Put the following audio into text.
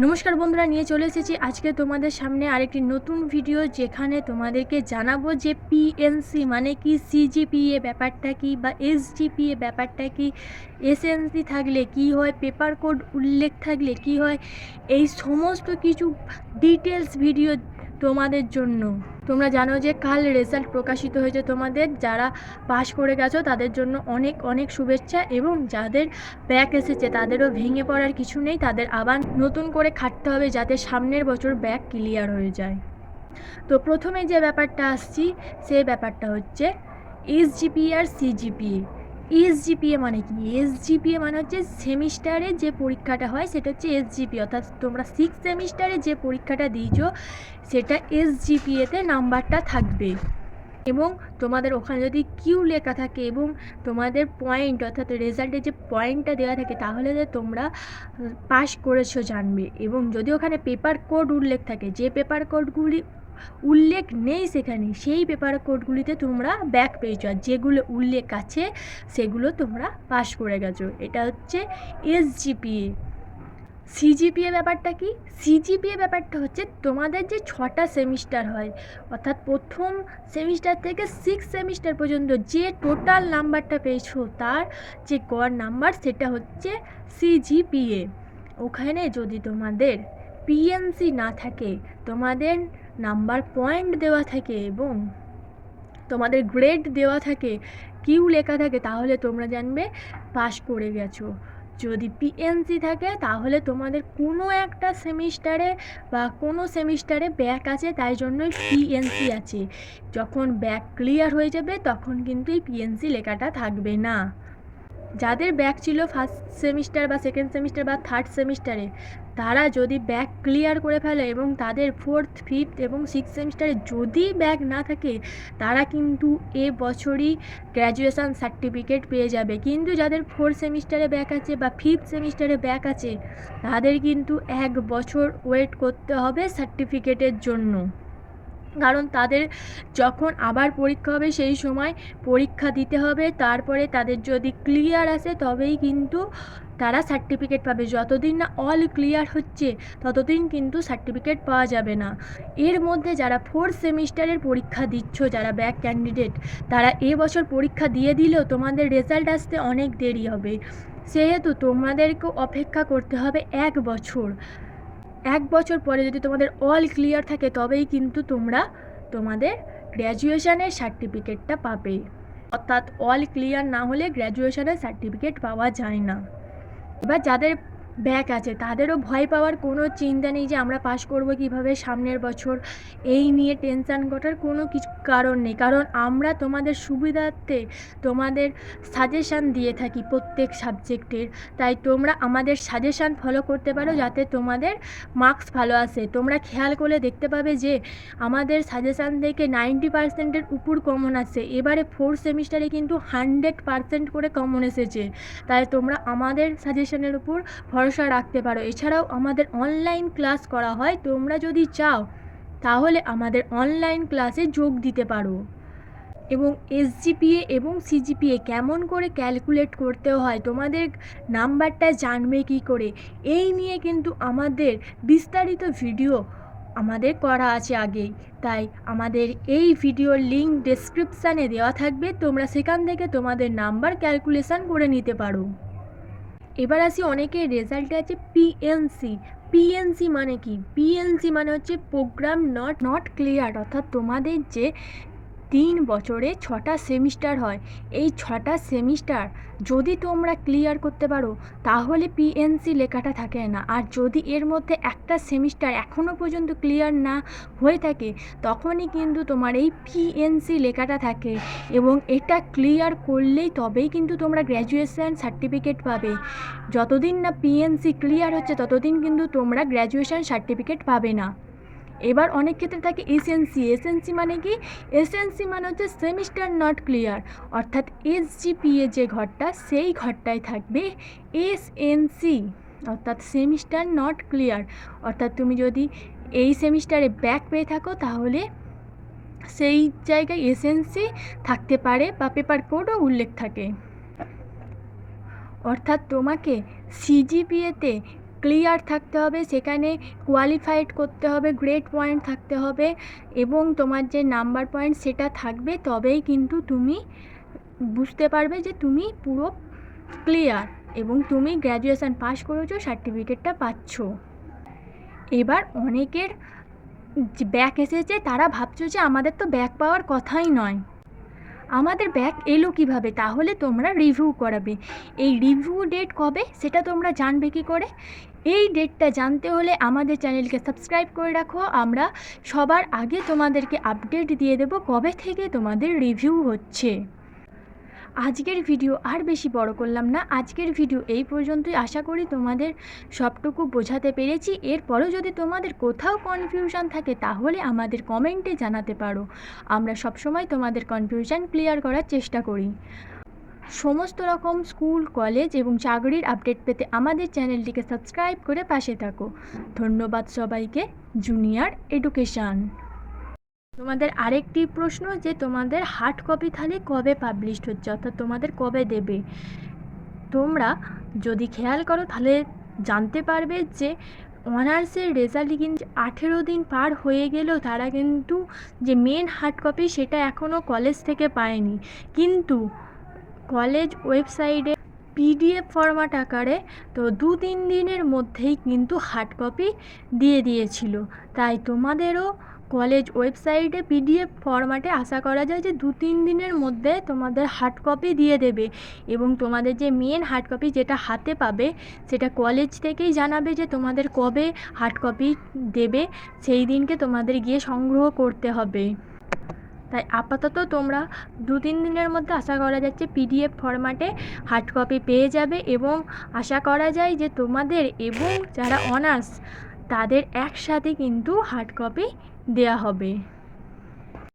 নমস্কার বন্ধুরা, নিয়ে চলে এসেছি আজকে তোমাদের সামনে আরেকটি নতুন ভিডিও যেখানে তোমাদেরকে জানাব যে পিএনসি মানে কি সিজিপিএ ব্যাপারটা কি বা এসজিপিএ ব্যাপারটা কি এসএনসি থাকলে কি হয় পেপার কোড উল্লেখ থাকলে কি হয়, এই সমস্ত কিছু ডিটেলস ভিডিও তোমাদের জন্য। তোমরা জানো যে কাল রেজাল্ট প্রকাশিত হয়েছে তোমাদের। যারা পাশ করে গেছো, তাদের জন্য অনেক অনেক শুভেচ্ছা এবং যাদের ব্যাক এসেছে, তাদেরও ভেঙে পড়ার কিছু নেই। তাদের আবার নতুন করে খাটতে হবে যাতে সামনের বছর ব্যাক ক্লিয়ার হয়ে যায়। তো প্রথমে যে ব্যাপারটা আসছি সেই ব্যাপারটা হচ্ছে এসজিপিএ আর সিজিপিএ এসজিপিএ মানে কি? এসজিপিএ মানে হচ্ছে সেমিস্টারে যে পরীক্ষাটা হয় সেটা হচ্ছে এসজিপি অর্থাৎ তোমরা সিক্স সেমিস্টারে যে পরীক্ষাটা দিয়েছ, সেটা এসজিপিএতে নাম্বারটা থাকবে। এবং তোমাদের ওখানে যদি কিউ লেখা থাকে এবং তোমাদের পয়েন্ট অর্থাৎ রেজাল্টে যে পয়েন্টটা দেওয়া থাকে, তাহলে যে তোমরা পাস করেছ জানবে। এবং যদি ওখানে পেপার কোড উল্লেখ থাকে, যে পেপার কোডগুলি উল্লেখ নেই সেখানে। সেই পেপার কোডগুলিতে তোমরা ব্যাক পেয়েছ আর যেগুলো উল্লেখ আছে, সেগুলো তোমরা পাস করে গেছো। এটা হচ্ছে এসজিপিএ সিজিপিএ ব্যাপারটা কি? সিজিপিএ ব্যাপারটা হচ্ছে তোমাদের যে ছটা সেমিস্টার হয়, অর্থাৎ প্রথম সেমিস্টার থেকে সিক্স সেমিস্টার পর্যন্ত যে টোটাল নাম্বারটা পেয়েছ, তার যে গড় নাম্বার সেটা হচ্ছে সিজিপিএ ওখানে যদি তোমাদের পিএনসি না থাকে, তোমাদের নাম্বার পয়েন্ট দেওয়া থাকে এবং তোমাদের গ্রেড দেওয়া থাকে, কিউ লেখা থাকে, তাহলে তোমরা জানবে পাস করে গেছো। যদি পিএনসি থাকে, তাহলে তোমাদের কোনো একটা সেমিস্টারে বা কোনো সেমিস্টারে ব্যাক আছে, তাই জন্যই পিএনসি আছে। যখন ব্যাক ক্লিয়ার হয়ে যাবে, তখন কিন্তু এই পিএনসি লেখাটা থাকবে না। যাদের ব্যাক ছিল ফার্স্ট সেমিস্টার বা সেকেন্ড সেমিস্টার বা থার্ড সেমিস্টারে তারা যদি ব্যাক ক্লিয়ার করে ফেলে এবং তাদের ফোর্থ, ফিফথ এবং সিক্স সেমিস্টারে যদি ব্যাক না থাকে, তারা কিন্তু এ বছরই গ্র্যাজুয়েশান সার্টিফিকেট পেয়ে যাবে। কিন্তু যাদের ফোর্থ সেমিস্টারে ব্যাক আছে বা ফিফথ সেমিস্টারে ব্যাক আছে, তাদের কিন্তু এক বছর ওয়েট করতে হবে সার্টিফিকেটের জন্য। কারণ তাদের যখন আবার পরীক্ষা হবে সেই সময় পরীক্ষা দিতে হবে, তারপরে তাদের যদি ক্লিয়ার আসে তবেই কিন্তু তারা সার্টিফিকেট পাবে। যতদিন না অল ক্লিয়ার হচ্ছে, ততদিন কিন্তু সার্টিফিকেট পাওয়া যাবে না। এর মধ্যে যারা ফোর্থ সেমিস্টারের পরীক্ষা দিচ্ছ, যারা ব্যাক ক্যান্ডিডেট তারা এবছর পরীক্ষা দিয়ে দিলেও তোমাদের রেজাল্ট আসতে অনেক দেরি হবে। সেহেতু তোমাদেরকেও অপেক্ষা করতে হবে এক বছর। এক বছর পরে যদি তোমাদের অল ক্লিয়ার থাকে, তবেই কিন্তু তোমরা তোমাদের গ্র্যাজুয়েশনের সার্টিফিকেটটা পাবে। অর্থাৎ অল ক্লিয়ার না হলে গ্র্যাজুয়েশনের সার্টিফিকেট পাওয়া যায় না। এবার যাদের ব্যাক আছে, তাদেরও ভয় পাওয়ার কোনো চিন্তা নেই যে আমরা পাশ করব কীভাবে সামনের বছর। এই নিয়ে টেনশান করার কোনো কিছু কারণ নেই। কারণ আমরা তোমাদের সুবিধার্থে তোমাদের সাজেশান দিয়ে থাকি প্রত্যেক সাবজেক্টের তাই তোমরা আমাদের সাজেশান ফলো করতে পারো যাতে তোমাদের মার্কস ভালো আসে। তোমরা খেয়াল করলে দেখতে পাবে যে আমাদের সাজেশান থেকে নাইনটি পার্সেন্টের উপর কমন আসে এবারে ফোর্থ সেমিস্টারে কিন্তু হান্ড্রেড পার্সেন্ট করে কমন এসেছে। তাই তোমরা আমাদের সাজেশানের উপর ভরসা রাখতে পারো। এছাড়াও আমাদের অনলাইন ক্লাস করা হয়, তোমরা যদি চাও, তাহলে আমাদের অনলাইন ক্লাসে যোগ দিতে পারো। এবং এসজিপিএ এবং সিজিপিএ কেমন করে ক্যালকুলেট করতে হয়, তোমাদের নাম্বারটা জানবে কি করে, এই নিয়ে কিন্তু আমাদের বিস্তারিত ভিডিও আমাদের করা আছে আগেই। তাই আমাদের এই ভিডিওর লিঙ্ক ডেসক্রিপশানে দেওয়া থাকবে, তোমরা সেখান থেকে তোমাদের নাম্বার ক্যালকুলেশান করে নিতে পারো। এবার আসি অনেকের রেজাল্টে আছে পিএনসি পিএনসি মানে কি? পিএনসি মানে হচ্ছে প্রোগ্রাম নট নট ক্লিয়ার অর্থাৎ তোমাদের যে তিন বছরে ছটা সেমিস্টার হয়। এই ছটা সেমিস্টার যদি তোমরা ক্লিয়ার করতে পারো, তাহলে পিএনসি লেখাটা থাকে না। আর যদি এর মধ্যে একটা সেমিস্টার এখনও পর্যন্ত ক্লিয়ার না হয়ে থাকে, তখনই কিন্তু তোমার এই পিএনসি লেখাটা থাকে এবং এটা ক্লিয়ার করলেই তবেই কিন্তু তোমরা গ্র্যাজুয়েশান সার্টিফিকেট পাবে। যতদিন না পিএনসি ক্লিয়ার হচ্ছে, ততদিন কিন্তু তোমরা গ্র্যাজুয়েশান সার্টিফিকেট পাবে না। এবার অনেক ক্ষেত্রে থাকে এসএনসি। এসএনসি মানে কি? এসএনসি মানে হচ্ছে সেমিস্টার নট ক্লিয়ার। অর্থাৎ এসজিপিএ যে ঘরটা, সেই ঘরটায় থাকবে এসএনসি, অর্থাৎ সেমিস্টার নট ক্লিয়ার। অর্থাৎ তুমি যদি এই সেমিস্টারে ব্যাক পেয়ে থাকো, তাহলে সেই জায়গায় এসএনসি থাকতে পারে বা পেপার কোডও উল্লেখ থাকে। অর্থাৎ তোমাকে সিজিপিএতে ক্লিয়ার থাকতে হবে, সেখানে কোয়ালিফাইড করতে হবে গ্রেড পয়েন্ট থাকতে হবে এবং তোমার যে নাম্বার পয়েন্ট সেটা থাকবে, তবেই কিন্তু তুমি বুঝতে পারবে যে তুমি পুরো ক্লিয়ার এবং তুমি গ্র্যাজুয়েশান পাস করেছ সার্টিফিকেটটা পাচ্ছ। এবার অনেকের ব্যাক এসেছে, তারা ভাবছ যে আমাদের তো ব্যাক পাওয়ার কথাই নয়। আমাদের ব্যাক এলো কীভাবে? তাহলে তোমরা রিভিউ করাবে। এই রিভিউ ডেট কবে? সেটা তোমরা জানবে কি করে? এই ডেটটা জানতে হলে আমাদের চ্যানেলকে সাবস্ক্রাইব করে রাখো। আমরা সবার আগে তোমাদেরকে আপডেট দিয়ে দেবো কবে থেকে তোমাদের রিভিউ হচ্ছে। আজকের ভিডিও আর বেশি বড় করলাম না। আজকের ভিডিও এই পর্যন্তই। আশা করি তোমাদের সবটুকু বোঝাতে পেরেছি। এরপরও যদি তোমাদের কোথাও কনফিউশন থাকে, তাহলে আমাদের কমেন্টে জানাতে পারো। আমরা সবসময় তোমাদের কনফিউশন ক্লিয়ার করার চেষ্টা করি। সমস্ত রকম স্কুল কলেজ এবং চাকরির আপডেট পেতে আমাদের চ্যানেলটিকে সাবস্ক্রাইব করে পাশে থাকো। ধন্যবাদ সবাইকে। জুনিয়র এডুকেশান তোমাদের আরেকটি প্রশ্ন যে তোমাদের হার্ড কপি তাহলে কবে পাবলিশড হচ্ছে, অর্থাৎ তোমাদের কবে দেবে? তোমরা যদি খেয়াল করো তাহলে জানতে পারবে যে অনার্সের রেজাল্ট কিন্তু আঠেরো দিন পার হয়ে গেলেও তারা কিন্তু যে মেন হার্ড কপি সেটা এখনও কলেজ থেকে পায়নি। কিন্তু কলেজ ওয়েবসাইটে পিডিএফ ফরম্যাট আকারে তো দু তিন দিনের মধ্যেই কিন্তু হার্ড কপি দিয়ে দিয়েছিল। তাই তোমাদেরও কলেজ ওয়েবসাইটে পিডিএফ ফরম্যাটে আশা করা যায় যে দু তিন দিনের মধ্যে তোমাদের হার্ড কপি দিয়ে দেবে এবং তোমাদের যে মেন হার্ড কপি যেটা হাতে পাবে, সেটা কলেজ থেকেই জানাবে যে তোমাদের কবে হার্ড কপি দেবে, সেই দিনকে তোমাদের গিয়ে সংগ্রহ করতে হবে। তাই আপাতত তোমরা দু তিন দিনের মধ্যে আশা করা যাচ্ছে পিডিএফ ফরম্যাটে হার্ড কপি পেয়ে যাবে এবং আশা করা যায় যে তোমাদের এবং যারা অনার্স তাদের একসাথে কিন্তু হার্ড কপি দেওয়া হবে।